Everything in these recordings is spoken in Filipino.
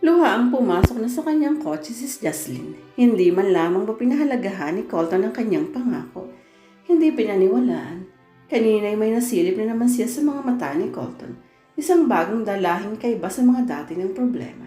Luha ang pumasok na sa kanyang kotse si Jocelyn. Hindi man lamang ba pinahalagahan ni Colton ang kanyang pangako. Hindi pinaniwalaan. Kanina'y may nasilip na naman siya sa mga mata ni Colton. Isang bagong dalahin kaiba sa mga dati ng problema.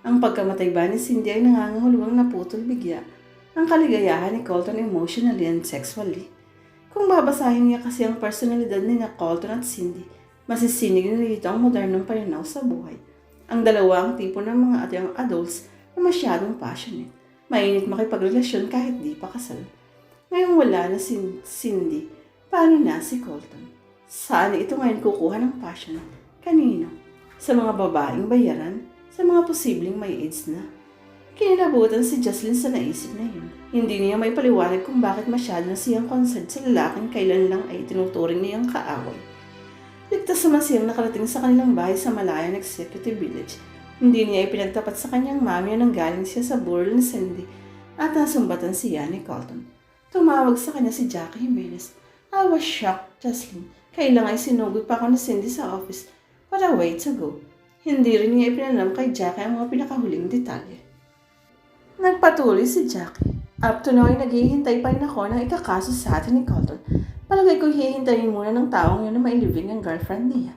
Ang pagkamatay ba ni Cindy ay nangangahulugang naputol bigya ang kaligayahan ni Colton emotionally and sexually. Kung babasahin niya kasi ang personalidad ni na Colton at Cindy, masisinig na rito ang modernong pananaw sa buhay. Ang dalawa ang tipo ng mga atyang adults na masyadong passionate. Mainit makipagrelasyon kahit di pa kasal. Ngayong wala na si Cindy, paano na si Colton? Saan ito ngayon kukuha ng passion? Kanino? Sa mga babaeng bayaran? Sa mga posibleng may AIDS na? Kinilabutan si Jocelyn sa naisip na yun. Hindi niya may paliwanag kung bakit masyado na siyang concerned sa lalaking kailan lang ay tinuturing niyang kaaway. Ligtas naman siyang nakarating sa kanilang bahay sa Malayan Executive Village. Hindi niya ipinagtapat sa kanyang mami nang galing siya sa burol ni Cindy at nasumbatan siya ni Colton. Tumawag sa kanya si Jackie Jimenez. I was shocked, Jocelyn. Kailang ay sinugod pa ako ni Cindy sa office. What a way to go. Hindi rin niya ipinalam kay Jackie ang mga pinakahuling detalye. Nagpatuloy si Jackie. Up to now ay naghihintay pa rin ako ng ikakaso sa atin ni Colton. Palagay ko hihintayin muna ng taong yun na mailibing ang girlfriend niya.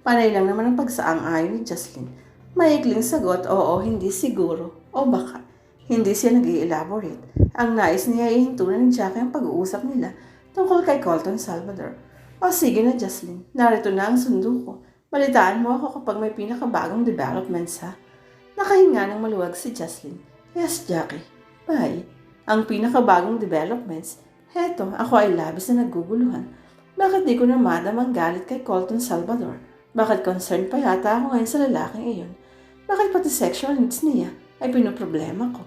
Panay lang naman ang pagsaang-ayon ni Jocelyn. Maikling sagot, oo, hindi siguro. O baka, hindi siya nag elaborate Ang nais niya ay hintunan ni Jackie ang pag-uusap nila tungkol kay Colton Salvador. O sige na Jocelyn, narito na ang sundo ko. Balitaan mo ako kapag may pinakabagong developments ha. Nakahinga ng maluwag si Jocelyn. Yes, Jackie. Bye. Ang pinakabagong developments, heto, ako ay labis na naguguluhan. Bakit di ko na madam ang galit kay Colton Salvador? Bakit concerned pa yata ako ngayon sa lalaking iyon? Bakit pati sexual needs niya ay pinoproblema ko?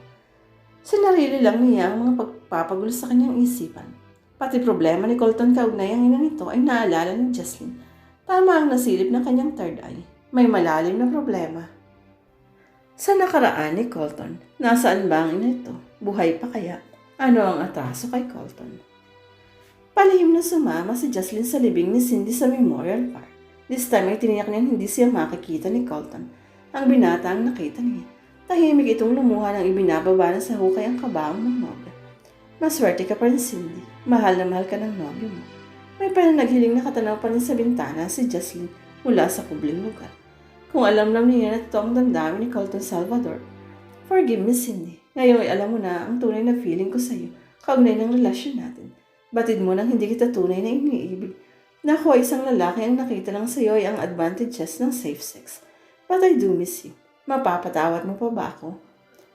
Sinarili lang niya ang mga pagpapagulo sa kanyang isipan. Pati problema ni Colton kaugnay ang ina nito ay naalala ni Jocelyn. Tama ang nasilip ng kanyang third eye. May malalim na problema. Sa nakaraan ni Colton, nasaan ba ang ina nito? Buhay pa kaya? Ano ang atraso kay Colton? Palihim na sumama si Jocelyn sa libing ni Cindy sa Memorial Park. This time ay tiniyak niya hindi siya makikita ni Colton. Ang binata ang nakita niya. Tahimik itong lumuha nang ibinababa na sa hukay ang kabaong ng nobya. Maswerte ka pa rin, Cindy. Mahal na mahal ka ng nobyo mo. May pananaghiling na katanaw pa rin sa bintana si Jocelyn mula sa kubling lugar. Kung alam lang niya na ito ang damdamin ni Colton Salvador. Forgive me, Cindy. Ngayon ay alam mo na ang tunay na feeling ko sa iyo, kaugnay ng relasyon natin. Batid mo nang hindi kita tunay na iniibig. Na ako ay isang lalaki ang nakita lang sa iyo ay ang advantages ng safe sex. But I do miss you. Mapapatawad mo pa ba ako?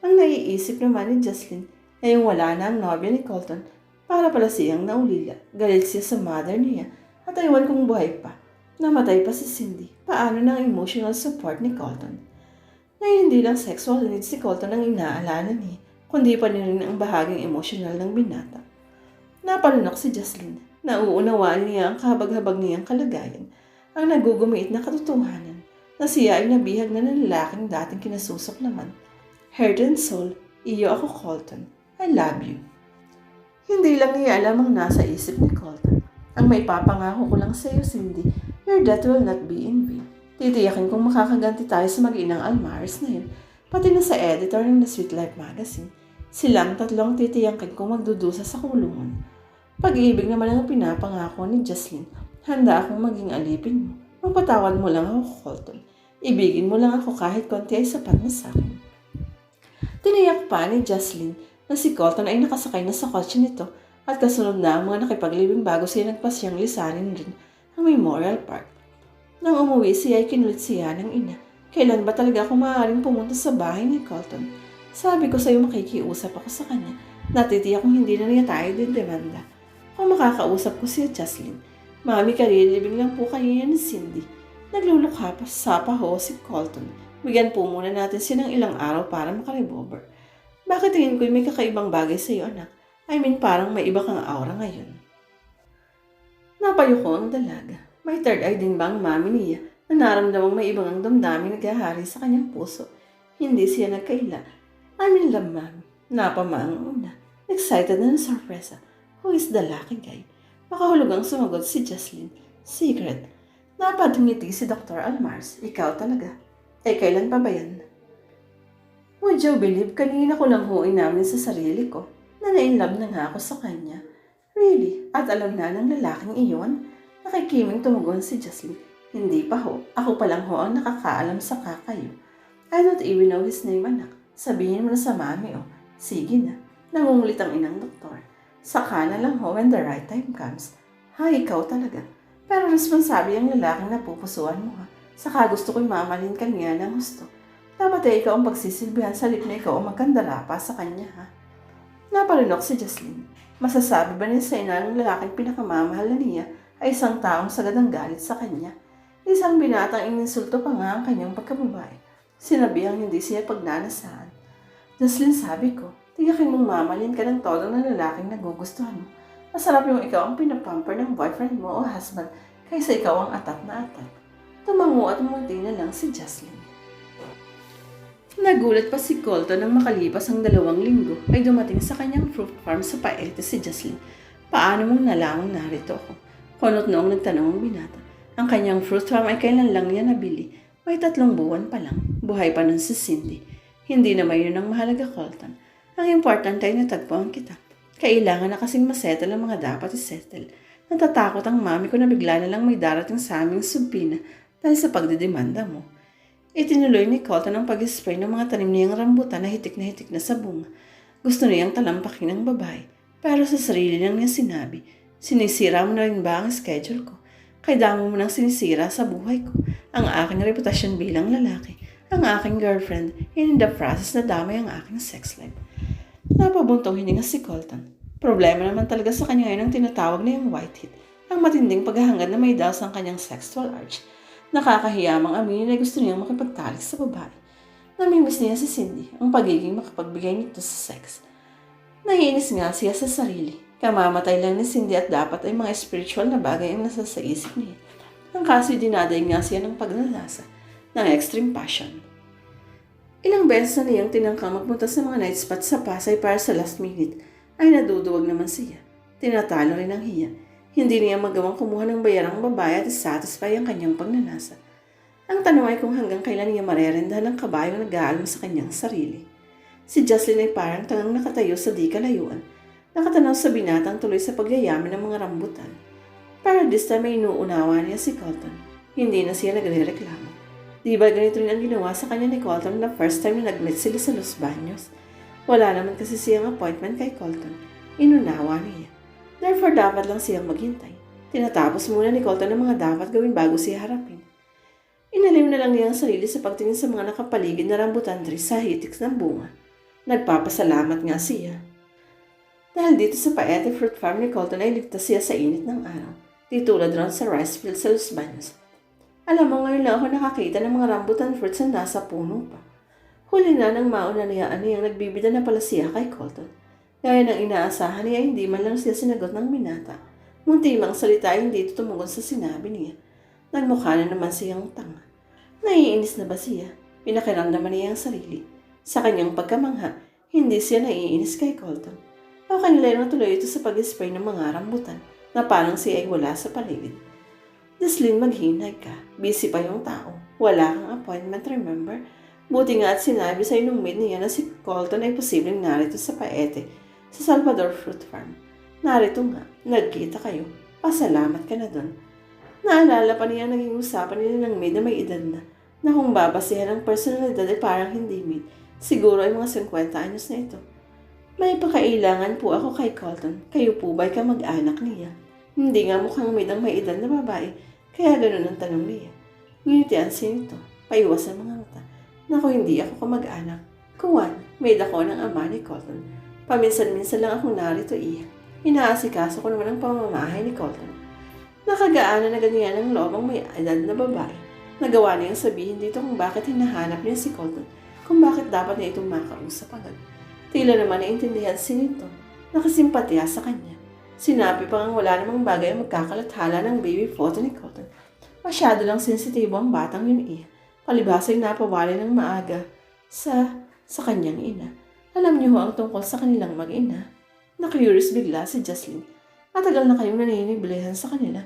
Ang naiisip naman ni Jocelyn ay wala na ang nobya ni Colton para pala siyang naulila. Galit siya sa mother niya at aywan kung buhay pa. Namatay pa si Cindy. Paano ng emotional support ni Colton? Ngayon hindi lang sexual needs si Colton ang inaalala niya, kundi pa rin ang bahaging emotional ng binata. Napalunok si Jocelyn. Nauunawaan niya ang kahabag-habag niyang kalagayan, ang nagugumiit na katotohanan na siya ay nabihag na ng lalaking dating kinasusok naman. Heart and soul, iyo ako Colton. I love you. Hindi lang niya alam ang nasa isip ni Colton. Ang may papangako ko lang sa iyo, Cindy, your death will not be in vain. Titiyakin kong makakaganti tayo sa mag-inang Almaris na yun, pati na sa editor ng The Sweet Life Magazine. Silang tatlong titiyakin kong magdudusa sa kulungan. Pag-ibig naman ang pinapangako ni Jocelyn, handa akong maging alipin mo. Mapatawad mo lang ako, Colton. Ibigin mo lang ako kahit konti ay sapat na sa akin. Tiniyak pa ni Jocelyn na si Colton ay nakasakay na sa kotse nito at kasunod na ang mga nakipaglibing bago siya nagpasyang lisanin rin ang Memorial Park. Nang umuwi siya ay kinulit siya ng ina. Kailan ba talaga ako maaaring pumunta sa bahay ni Colton? Sabi ko sa'yo makikiusap ako sa kanya. Natitiyak kong hindi na niya tayo din demanda. Kung makakausap ko si Jocelyn, Mami, karilibing lang po kayo yan ni Cindy. Naglulukha pa sa paho si Colton. Bigyan po muna natin siya ng ilang araw para makaribover. Bakit tingin ko may kakaibang bagay sa iyo, anak? I mean, parang may iba kang aura ngayon. Napayo ko ang dalaga. May third eye din ba ang mami niya na naramdamang may ibang ang damdamin naghahari sa kanyang puso? Hindi siya nagkaila. I'm in love, mami. Napama ang una. Excited na ng sorpresa. Who is the lucky guy? Makahulugang sumagot si Jocelyn. Secret. Napadungiti si Dr. Almars. Ikaw talaga. Eh, kailan pa ba yan? Would you believe, kanina ko lang ho inamin sa sarili ko na na-inlove na nga ako sa kanya. Really? At alam na ng lalaking iyon? Nakikiming tumugon si Jocelyn. Hindi pa ho. Ako pa lang ho ang nakakaalam sa kakayo. I don't even know his name, anak. Sabihin mo na sa mami, oh. Sige na. Nangungulit ang inang doktor. Saka na lang ho when the right time comes. Ha, ikaw talaga. Pero responsable ang lalaking napupusuan mo ha. Saka gusto ko'y mamalin ka niya ng gusto. Dapat ay ikaw ang pagsisilbihan sa lip na ikaw ang magkandara pa sa kanya ha. Napalunok si Jocelyn. Masasabi ba niya sa ina ng lalaking pinakamamahal na niya ay isang taong sagad ang galit sa kanya? Isang binatang ininsulto pa nga ang kanyang pagkababae. Sinabihang hindi siya pagnanasaan. Jocelyn sabi ko, tiyakin mong mamalin ka ng todo ng lalaking nagugustuhan mo. Masarap yung ikaw ang pinapamper ng boyfriend mo o husband kaysa ikaw ang atat na atat. Tumango at munti na lang si Jocelyn. Nagulat pa si Colton nang makalipas ang dalawang linggo ay dumating sa kanyang fruit farm sa Paete si Jocelyn. Paano mong nalamang narito ako? Kunot noong nagtanong ang binata. Ang kanyang fruit farm ay kailan lang niya nabili. May tatlong buwan pa lang. Buhay pa nun si Cindy. Hindi na yun ang mahalaga, Colton. Ang importante ay natagpuan kita. Kailangan na kasing masettle ang mga dapat isettle. Natatakot ang mami ko na bigla na lang may darating sa aming subpina dahil sa pagdidemanda mo. Itinuloy ni Colton ang pag-spray ng mga tanim niyang rambutan na hitik na hitik na sa bunga. Gusto niyang talampakin ng babae. Pero sa sarili niyang niya sinabi, sinisira mo na rin ba ang schedule ko? Damo mo nang sinisira sa buhay ko. Ang aking reputasyon bilang lalaki. Ang aking girlfriend. And in the process na damay ang aking sex life. Napabuntong hininga si Colton. Problema naman talaga sa kanya ngayon ang tinatawag na yung white heat. Ang matinding paghahangad na may daos ang kanyang sexual urge. Nakakahiyamang aminin na gusto niyang makipagtalik sa babae. Namimiss niya si Cindy, ang pagiging makapagbigay nito sa sex. Naiinis nga siya sa sarili. Kamamatay lang ni Cindy at dapat ay mga spiritual na bagay ang nasa sa isip niya. Ang kaso'y dinaday nga siya ng pagnanasa, ng extreme passion. Ilang beses na niyang tinangkang magpunta sa mga night spot sa Pasay para sa last minute, ay naduduwag naman siya. Tinatalo rin ang hiya. Hindi niya magawang kumuha ng bayarang babae at satisfy ang kanyang pagnanasa. Ang tanong ay kung hanggang kailan niya marerendahan ang kabayong nag-aalam sa kanyang sarili. Si Jocelyn ay parang tangang nakatayo sa di kalayuan, nakatanaw sa binatang tuloy sa pagyayaman ng mga rambutan. Para this time ay inuunawa niya si Colton. Hindi na siya nagre-reklamo. Di ba ganito rin ang ginawa sa kanya ni Colton na first time na nag-meet sila sa Los Baños? Wala naman kasi siyang appointment kay Colton. Inunawa niya. Therefore, dapat lang siyang maghintay. Tinatapos muna ni Colton ang mga dapat gawin bago siya harapin. Inalim na lang niya ang sarili sa pagtingin sa mga nakapaligid na rambutan trees sa hitiks ng bunga. Nagpapasalamat nga siya. Dahil dito sa Paete Fruit Farm ni Colton ay ligtas siya sa init ng araw. Di ron sa rice field sa Los Baños. Alam mo, ngayon lang ako nakakita ng mga rambutan fruits na nasa puno pa. Huli na ng mauna niyaan niyang nagbibida na pala siya kay Colton. Gaya ng inaasahan niya, hindi man lang siya sinagot ng binata. Munti mang salita hindi ito tumugon sa sinabi niya. Nagmukha na naman siyang tanga. Naiinis na ba siya? Pinakiramdaman niya ang sarili. Sa kanyang pagkamangha, hindi siya naiinis kay Colton. O kanila natuloy ito sa pag-spray ng mga rambutan na parang siya ay wala sa paligid. Deslin, maghinay ka. Busy pa yung tao. Wala kang appointment, remember? Buti nga at sinabi sa nung maid niya na si Colton ay posibleng narito sa Paete, sa Salvador Fruit Farm. Narito nga, nagkita kayo. Pasalamat ka na doon. Naalala pa niya naging usapan nila ng maid na may edad na, na kung babasihan ang personalidad ay parang hindi maid. Siguro ay mga 50 anyos na ito. May pakailangan po ako kay Colton. Kayo po ba'y kamag-anak niya? Hindi nga mukhang maid ang may edad na babae, kaya ganun ang tanong niya. Ngunit sin ito, paiwas ang mga mata. Naku, hindi ako kamag-anak. Kuwan, maid ako ng ama ni Colton. Paminsan-minsan lang akong narito iya. Inaasikaso ko naman ang pamamahay ni Colton. Nakagaanan na ganyan ang loob ang may edad na babae. Nagawa niyang sabihin dito kung bakit hinahanap niya si Colton, kung bakit dapat niya itong makausap agad. Tila naman naiintindihan si Nito, nakasimpatya sa kanya. Sinabi pa nga wala namang bagay ang magkakalathala ng baby photo ni Colton. Masyado lang sensitibo ang batang yun iya. Palibasa'y napawali ng maaga sa sa kanyang ina. Alam niyo ho ang tungkol sa kanilang mag-ina. Na-curious bigla si Jocelyn. Matagal na kayong naniniblihan sa kanila.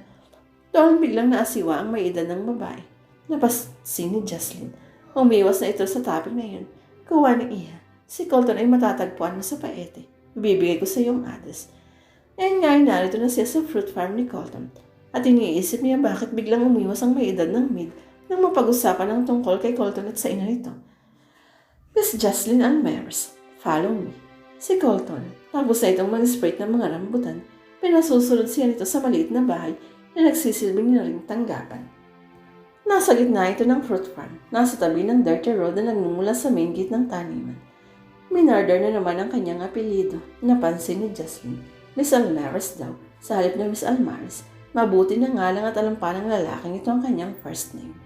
Doon biglang naasiwa ang may edad ng babae. Napasin ni Jocelyn. Umiwas na ito sa topic na yun. Kuha ni Iha. Si Colton ay matatagpuan mo sa paete. Bibigay ko sa iyong address. Ngayon nga ay narito na siya sa fruit farm ni Colton. At iniisip niya bakit biglang umiwas ang may edad ng maid nang mapag-usapan ng tungkol kay Colton at sa ina nito. Miss Jocelyn Ann Myers, follow me. Si Colton, tapos na itong mag-sprite ng mga rambutan, pinasusunod siya nito sa maliit na bahay na nagsisilbing na ring tanggapan. Nasa gitna ito ng fruit farm, nasa tabi ng dirty road na nagmumula sa main gate ng taniman. Minarder na naman ang kanyang apelido, napansin ni Jocelyn. Miss Almaris daw, sa halip na Miss Almaris, mabuti na nga lang at alam pa ng lalaking ito ang kanyang first name.